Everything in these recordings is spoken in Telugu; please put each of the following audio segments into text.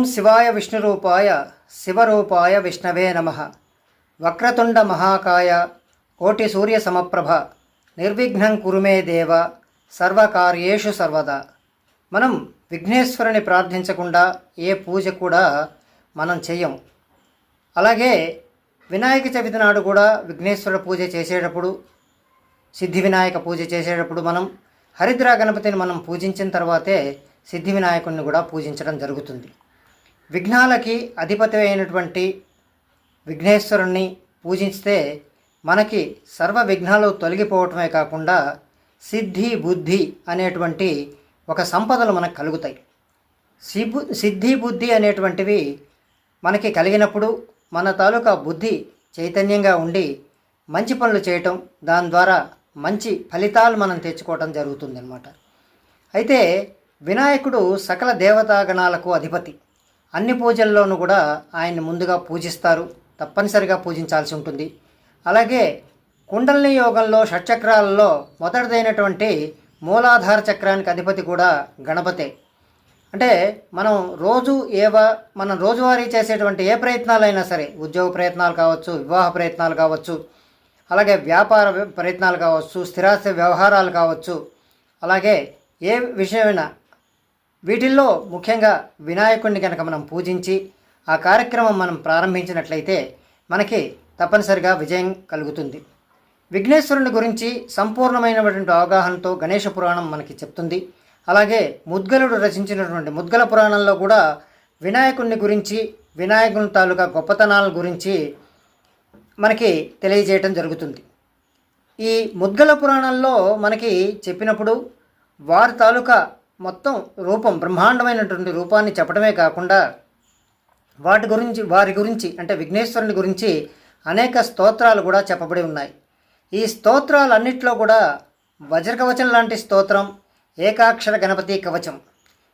ఓం శివాయ విష్ణురూపాయ శివరూపాయ విష్ణవే నమ. వక్రతుండ మహాకాయ కోటి సూర్య సమప్రభ నిర్విఘ్నం కురుమే దేవ సర్వకార్యేషు సర్వదా. మనం విఘ్నేశ్వరుని ప్రార్థించకుండా ఏ పూజ కూడా మనం చెయ్యం. అలాగే వినాయక చవితి నాడు కూడా విఘ్నేశ్వర పూజ చేసేటప్పుడు సిద్ధి వినాయక పూజ చేసేటప్పుడు మనం హరిద్ర గణపతిని మనం పూజించిన తర్వాతే సిద్ధి వినాయకుడిని కూడా పూజించడం జరుగుతుంది. విఘ్నాలకి అధిపతి అయినటువంటి విఘ్నేశ్వరుణ్ణి పూజిస్తే మనకి సర్వ విఘ్నాలు తొలగిపోవటమే కాకుండా సిద్ధి బుద్ధి అనేటువంటి ఒక సంపదలు మనకు కలుగుతాయి. సిబు సిద్ధి బుద్ధి అనేటువంటివి మనకి కలిగినప్పుడు మన తాలూకా బుద్ధి చైతన్యంగా ఉండి మంచి పనులు చేయటం దాని ద్వారా మంచి ఫలితాలు మనం తెచ్చుకోవటం జరుగుతుందన్నమాట. అయితే వినాయకుడు సకల దేవతాగణాలకు అధిపతి. అన్ని పూజల్లోనూ కూడా ఆయన్ని ముందుగా పూజిస్తారు తప్పనిసరిగా పూజించాల్సి ఉంటుంది. అలాగే కుండలిని యోగంలో షట్చక్రాలలో మొదటిదైనటువంటి మూలాధార చక్రానికి అధిపతి కూడా గణపతే. అంటే మనం రోజు ఏవ మనం రోజువారీ చేసేటువంటి ఏ ప్రయత్నాలైనా సరే ఉద్యోగ ప్రయత్నాలు కావచ్చు వివాహ ప్రయత్నాలు కావచ్చు అలాగే వ్యాపార ప్రయత్నాలు కావచ్చు స్థిరాస్తి వ్యవహారాలు కావచ్చు అలాగే ఏ విషయమైనా వీటిల్లో ముఖ్యంగా వినాయకుడిని కనుక మనం పూజించి ఆ కార్యక్రమం మనం ప్రారంభించినట్లయితే మనకి తప్పనిసరిగా విజయం కలుగుతుంది. విఘ్నేశ్వరుని గురించి సంపూర్ణమైనటువంటి అవగాహనతో గణేష పురాణం మనకి చెప్తుంది. అలాగే ముద్గలుడు రచించినటువంటి ముద్గల పురాణంలో కూడా వినాయకుడిని గురించి వినాయకుని తాలూకా గొప్పతనాల గురించి మనకి తెలియజేయటం జరుగుతుంది. ఈ ముద్గల పురాణంలో మనకి చెప్పినప్పుడు వారి తాలూకా మొత్తం రూపం బ్రహ్మాండమైనటువంటి రూపాన్ని చెప్పడమే కాకుండా వాటి గురించి వారి గురించి అంటే విఘ్నేశ్వరుని గురించి అనేక స్తోత్రాలు కూడా చెప్పబడి ఉన్నాయి. ఈ స్తోత్రాలన్నింటిలో కూడా వజ్రకవచం లాంటి స్తోత్రం ఏకాక్షర గణపతి కవచం.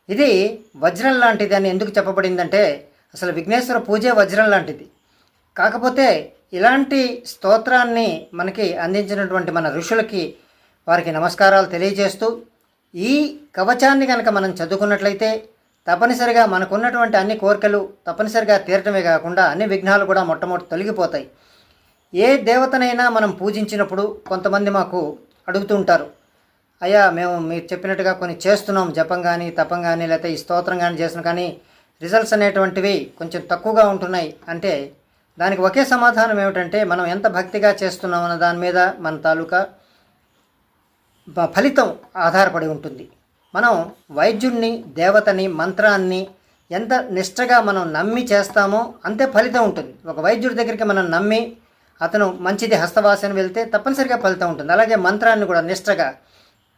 ఇది వజ్రం లాంటిది అని ఎందుకు చెప్పబడిందంటే అసలు విఘ్నేశ్వర పూజే వజ్రం లాంటిది. కాకపోతే ఇలాంటి స్తోత్రాన్ని మనకి అందించినటువంటి మన ఋషులకి వారికి నమస్కారాలు తెలియజేస్తూ ఈ కవచాన్ని కనుక మనం చదువుకున్నట్లయితే తప్పనిసరిగా మనకున్నటువంటి అన్ని కోరికలు తప్పనిసరిగా తీరటమే కాకుండా అన్ని విఘ్నాలు కూడా మొట్టమొదటి తొలగిపోతాయి. ఏ దేవతనైనా మనం పూజించినప్పుడు కొంతమంది మాకు అడుగుతూ ఉంటారు అయ్యా మేము మీరు చెప్పినట్టుగా కొన్ని చేస్తున్నాం జపం కానీ తపం కానీ లేకపోతే ఈ స్తోత్రం కానీ చేసిన కానీ రిజల్ట్స్ అనేటువంటివి కొంచెం తక్కువగా ఉంటున్నాయి. అంటే దానికి ఒకే సమాధానం ఏమిటంటే మనం ఎంత భక్తిగా చేస్తున్నాం అన్న దాని మీద మన తాలూకా ఫలితం ఆధారపడి ఉంటుంది. మనం వైద్యుడిని దేవతని మంత్రాన్ని ఎంత నిష్టగా మనం నమ్మి చేస్తామో అంతే ఫలితం ఉంటుంది. ఒక వైద్యుడి దగ్గరికి మనం నమ్మి అతను మంచిది హస్తవాసన వెళ్తే తప్పనిసరిగా ఫలితం ఉంటుంది. అలాగే మంత్రాన్ని కూడా నిష్టగా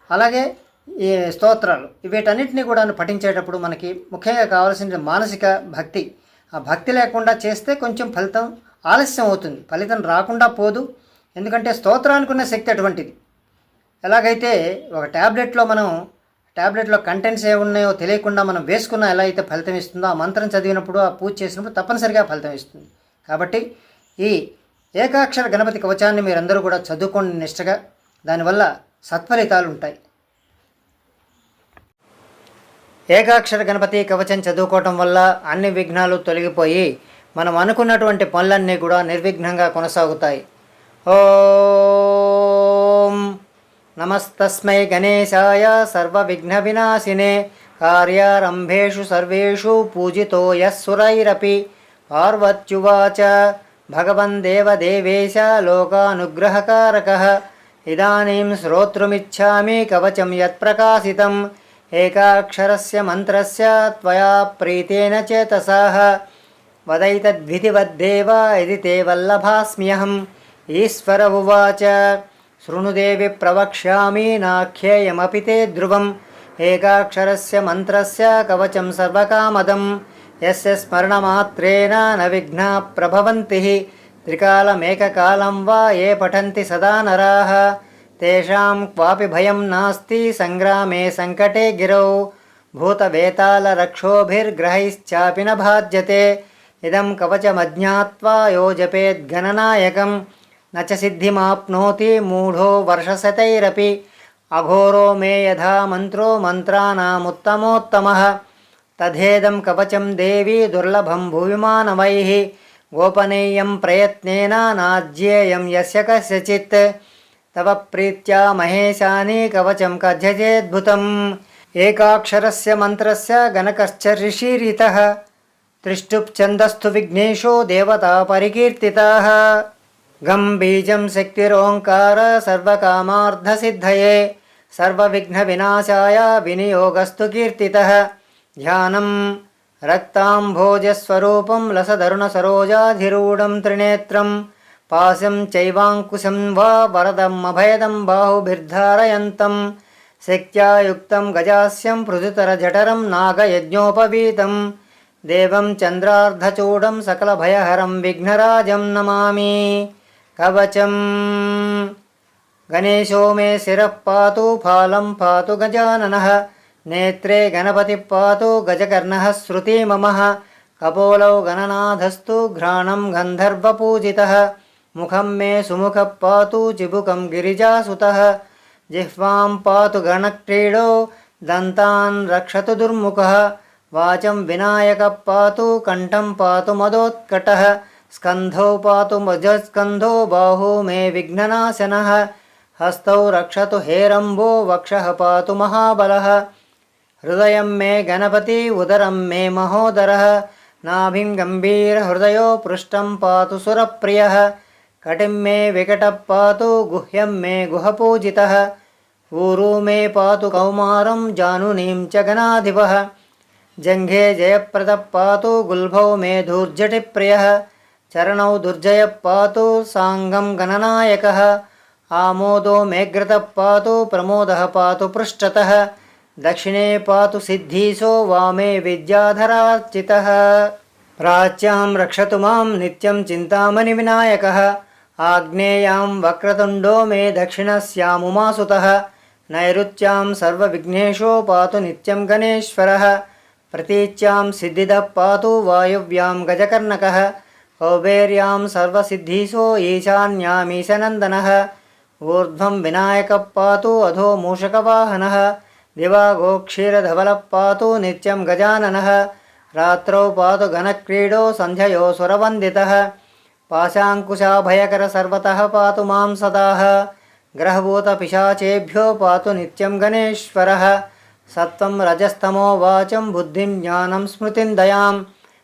అలాగే ఈ స్తోత్రాలు వీటన్నిటిని కూడా పఠించేటప్పుడు మనకి ముఖ్యంగా కావాల్సిన మానసిక భక్తి. ఆ భక్తి లేకుండా చేస్తే కొంచెం ఫలితం ఆలస్యం అవుతుంది. ఫలితం రాకుండా పోదు. ఎందుకంటే స్తోత్రానికి ఉన్న శక్తి అటువంటిది. ఎలాగైతే ఒక ట్యాబ్లెట్లో మనం ట్యాబ్లెట్లో కంటెంట్స్ ఏమున్నాయో తెలియకుండా మనం వేసుకున్న ఎలా అయితే ఫలితం ఇస్తుందో ఆ మంత్రం చదివినప్పుడు ఆ పూజ చేసినప్పుడు తప్పనిసరిగా ఫలితం ఇస్తుంది. కాబట్టి ఈ ఏకాక్షర గణపతి కవచాన్ని మీరందరూ కూడా చదువుకోండి నిష్టగా. దానివల్ల సత్ఫలితాలు ఉంటాయి. ఏకాక్షర గణపతి కవచం చదువుకోవటం వల్ల అన్ని విఘ్నాలు తొలగిపోయి మనం అనుకున్నటువంటి పనులన్నీ కూడా నిర్విఘ్నంగా కొనసాగుతాయి. ఓం నమస్తస్మై గణేశాయ సర్వవిఘ్న వినాశినే కార్యారంభేషు సర్వేషు పూజితో యస్సురైరపి పార్వత్యువాచ భగవన్దేవదేవేశ లోకానుగ్రహకారక ఇదానీం శ్రోతృమిచ్ఛామి కవచం యత్ప్రకాశితం ఏకాక్షరస్య మంత్రస్య త్వయా ప్రీతేన చేతసాః వదైతద్విధివద్దేవ ఇది తే వల్లభాస్మ్యహం ఈశ్వర ఉవాచ శృణుదేవి ప్రవక్ష్యామి నాఖ్యేయమపి తే ధ్రువం. ఏకాక్షరస్య మంత్రస్య కవచం సర్వకామదం. ఎస్య స్మరణమాత్రేణ న విఘ్నా ప్రభవంతి. త్రికాలమేకకాలం వా ఏ పఠంతి సదా నరాः. తేషాం క్వాపి భయం నాస్తి సంగ్రామే సంకటే గిరౌ. భూతవేతాళరక్షోభిర్గ్రహైశ్చాపి న భాజ్యతే. ఇదం కవచమజ్ఞాత్వా యో జపేద్ఘననాయకం न च सिद्धिमाप्नोति मूढो वर्षशतैरपि अघोरो मे यथा मन्त्रो मन्त्राणामुत्तमोत्तमः तथेदं कवचं देवी दुर्लभं भुविमानवैः गोपनीयं प्रयत्नेन नाज्येयं यस्य कस्यचित् तव प्रीत्या महेशानि कवचं कथ्यचेद्भुतम् एकाक्षरस्य मन्त्रस्य गणकश्च ऋषिरितः त्रिष्टुप् छन्दस्तु विघ्नेशो देवता परिकीर्तिताः గం బీజం శక్తిరోంకార సర్వకామార్థసిద్ధయే సర్వవిఘ్నవినాశాయ వినియోగస్తు కీర్తిత ధ్యానం రక్తాంభోజస్వరూపం లసదరుణసరోజాధిరూఢం త్రినేత్రం పాశం చైవాంకుశం వా వరదమభయదం బాహుభిర్ధారయంతం శక్త్యాయుక్తం గజాస్యం పృథుతరజఠరం నాగయజ్ఞోపవీతం దేవం చంద్రార్ధచూడం సకలభయహరం విఘ్నరాజం నమామి కవచం. గణేశో మే శిరః పాతు ఫాలం పాతు గజానన. నేత్రే గణపతి పాతు గజకర్ణ శృతి మమ. కపోలౌ గణనాథస్తు ఘ్రాణం గంధర్వపూజిత. ముఖం మే సుముఖ పాతు చిబుకం గిరిజాసుత. జిహ్వాం పాతు గణక్రీడో దంతాన్ రక్షతు దుర్ముఖ. వాచం వినాయక పాతు కంఠం పాతు మదోత్కట. स्कन्धौ पातु मजस्कन्धो बाहु मे विघ्ननाशनः हस्तौ रक्षतु हेरम्बो वक्षः पातु महाबलः हृदयं मे गणपति उदरं मे महोदरः नाभिं गम्भीरहृदयो पृष्ठं पातु सुरप्रियः कटिं मे विकटः पातु गुह्यं मे गुहपूजितः ऊरू मे पातु कौमारं जानुनीं च गणाधिपः जङ्घे जयप्रदः पातु गुल्भौ मे धूर्जटिप्रियः చరణౌ దుర్జయ పాతు సాంగం గణనాయక ఆమోదో మేఘ్రత పాతు ప్రమోద పాతు పృష్టత దక్షిణే పాతు సిద్ధీశో వామే విద్యాధరార్చిత ప్రాచ్యాం రక్షతు మాం నిత్యం చింతామణి వినాయక ఆగ్నేయాం వక్రతుండో మే దక్షిణశ్యాముమాసుత నైరుత్యాం సర్వవిఘ్నేశో పాతు నిత్యం గణేశ్వర ప్రతీచ్యాం సిద్ధిద పాతు వాయువ్యాం గజకర్ణక कौबेर्यां सर्वसिद्धीसो ईशान्यामीशनन्दनः ऊर्ध्वं विनायकः पातु अधो मूषकवाहनः दिवा गोक्षीरधवलः पातु नित्यं गजाननः रात्रौ पातु घनक्रीडो सन्ध्ययो सुरवन्दितः पाशाङ्कुशाभयकर सर्वतः पातु मां सदाः ग्रहभूतपिशाचेभ्यो पातु नित्यं गणेश्वरः सत्त्वं रजस्तमो वाचं बुद्धिं ज्ञानं स्मृतिं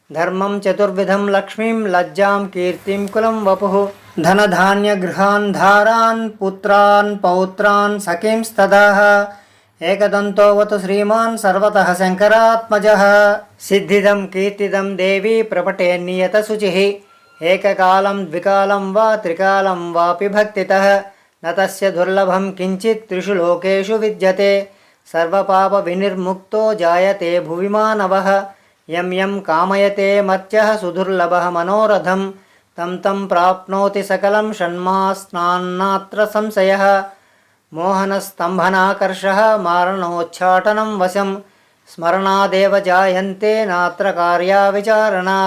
ధర్మం చతుర్విధం లక్ష్మీం లజ్జాం కీర్తిం కులం వపు ధనధాన్యగృహాన్ ధారాన్ పుత్రాన్ పౌత్రాన్ సఖీంస్తదా ఏకదంతోవతు శ్రీమాన్ సర్వత శంకరాత్మజ సిద్ధిదం కీర్తిదం దేవి ప్రపటే నియత శుచి ఏకకాలం ద్వికాలం వా త్రికాలం వాపి భక్తి నతస్య దుర్లభం కించిత్ త్రిషు లోకేషు విద్యతే సర్వపాప వినిర్ముక్తో జాయతే భువి మానవ యం యం కామయతే మత్య సుదుర్లభ మనోరథం తం తం ప్రాప్నోతి సకలం షణ్మాస్నాన్నాత్ర సంశయ మోహనస్తంభనాకర్ష మారణోచ్చాటనం వశం స్మరణాదేవ జాయంతే నాత్ర కార్యా విచారణా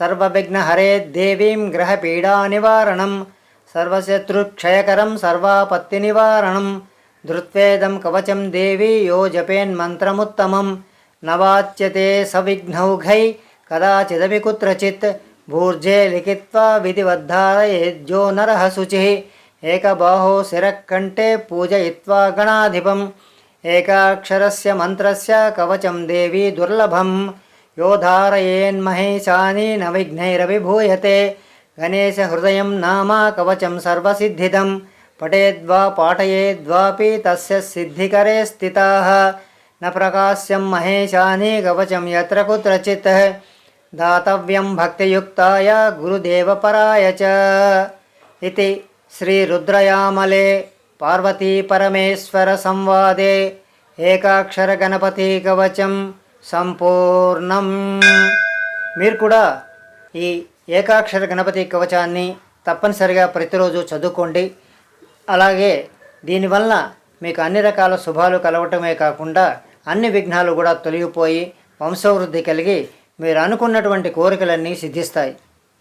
సర్వవిఘ్నహరే దేవీం గ్రహపీడానివారణం సర్వశత్రుక్షయకరం సర్వాపత్తినివారణం ధృత్వేదం కవచం దేవీ యో జపేన్మంత్రముత్తమం न वाच्यते सविघ्नौघै कदाचिदपि कुत्रचित् भूर्जे लिखित्वा विधिवद्धारयेद्यो नरः शुचिः एकबाहो शिरःकण्ठे पूजयित्वा गणाधिपम् एकाक्षरस्य मन्त्रस्य कवचं देवी दुर्लभं यो धारयेन्महेशानि न विघ्नैरभिभूयते गणेशहृदयं नाम कवचं सर्वसिद्धिदं पठेद्वा पाठयेद्वापि तस्य सिद्धिकरे स्थिताः न प्रकाश्यं महेशानि कवचं यत्र कुत्रचित् दातव्यं भक्तियुक्ताय गुरुदेवपराय च इति श्रीरुद्रयामले पार्वतीपरमेश्वरसंवादे ఏకాక్షరగణపతి సంపూర్ణం మీరు కూడా ఈ ఏకాక్షర గణపతి కవచాన్ని తప్పనిసరిగా ప్రతిరోజు చదువుకోండి అలాగే దీనివల్ల మీకు అన్ని రకాల శుభాలు కలవటమే కాకుండా అన్ని విఘ్నాలు కూడా తొలగిపోయి వంశవృద్ధి కలిగి మీరు అనుకున్నటువంటి కోరికలన్నీ సిద్ధిస్తాయి.